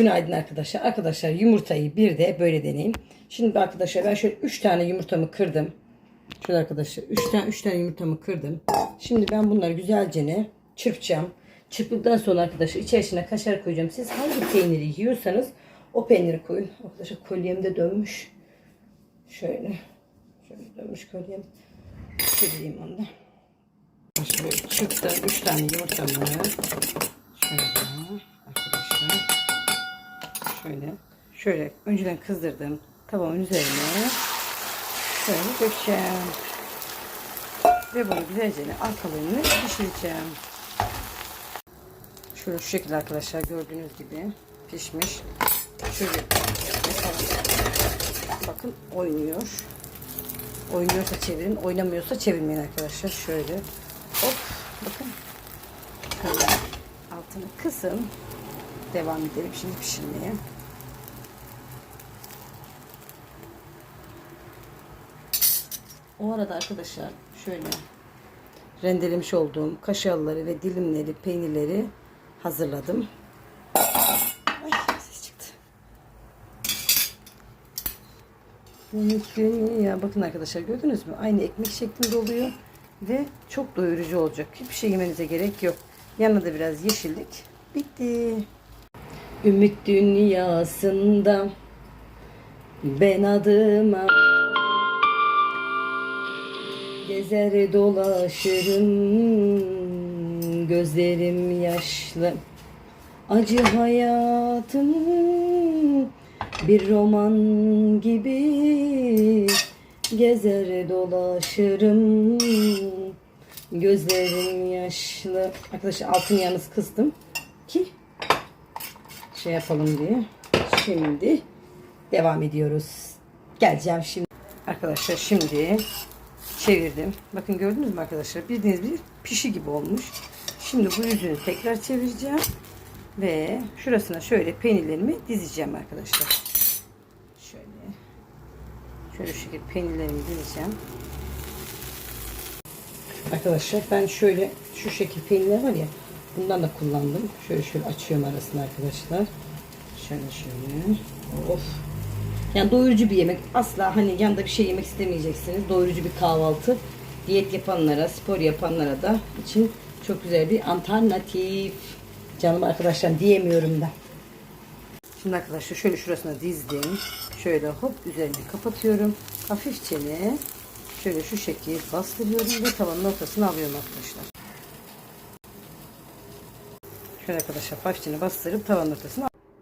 Günaydın arkadaşlar. Arkadaşlar yumurtayı bir de böyle deneyim. Şimdi arkadaşlar ben şöyle 3 tane yumurtamı kırdım. Şöyle arkadaşlar 3 tane 3 tane yumurtamı kırdım. Şimdi ben bunları güzelce ne çırpacağım. Çırptıktan sonra arkadaşlar içerisine kaşar koyacağım. Siz hangi peyniri yiyorsanız o peyniri koyun. Arkadaşlar kolyem de dönmüş. Şöyle. Şöyle dönmüş kolyem. Çevireyim onu da. Şöyle çırptım 3 tane yumurtamı. Şöyle arkadaşlar. Şöyle. Önceden kızdırdım. Tavamın üzerine şöyle dökeceğim. Ve bunu güzelce arkalarını pişireceğim. Şöyle şu şekilde arkadaşlar gördüğünüz gibi pişmiş. Şöyle bakın oynuyor. Oynuyorsa çevirin, oynamıyorsa çevirmeyin arkadaşlar. Şöyle hop bakın. Altını kısın. Devam edelim şimdi pişirmeye. O arada arkadaşlar şöyle rendelemiş olduğum kaşarları ve dilimleri, peynirleri hazırladım. Ay ses çıktı. Ya bakın arkadaşlar gördünüz mü? Aynı ekmek şeklinde oluyor ve çok doyurucu olacak. Hiçbir şey yemenize gerek yok. Yanına da biraz yeşillik. Bitti. Ümit dünyasında ben adıma Gezer dolaşırım gözlerim yaşlı Acı hayatım bir roman gibi Gezer dolaşırım gözlerim yaşlı Arkadaşlar altın yalnız kıstım ki şey yapalım diye. Şimdi devam ediyoruz. Geleceğim şimdi. Arkadaşlar şimdi çevirdim. Bakın gördünüz mü arkadaşlar? Bildiğiniz bir pişi gibi olmuş. Şimdi bu yüzünü tekrar çevireceğim. Ve şurasına şöyle peynirlerimi dizeceğim arkadaşlar. Şöyle. Şöyle şu şekilde peynirlerimi dizeceğim. Arkadaşlar ben şöyle şu şekil peynirler var ya bundan da kullandım. Şöyle şöyle açıyorum arasını arkadaşlar. Şöyle şöyle. Of. Yani doyurucu bir yemek. Asla hani yanında bir şey yemek istemeyeceksiniz. Doyurucu bir kahvaltı. Diyet yapanlara, spor yapanlara da için çok güzel bir alternatif. Canım arkadaşlar diyemiyorum da. Şimdi arkadaşlar şöyle şurasına dizdim. Şöyle hop üzerini kapatıyorum. Hafifçe şöyle şu şekil bastırıyorum ve tavanın ortasına alıyorum arkadaşlar. Şöyle arkadaşlar hafifçe bastırıp tavanın ortasına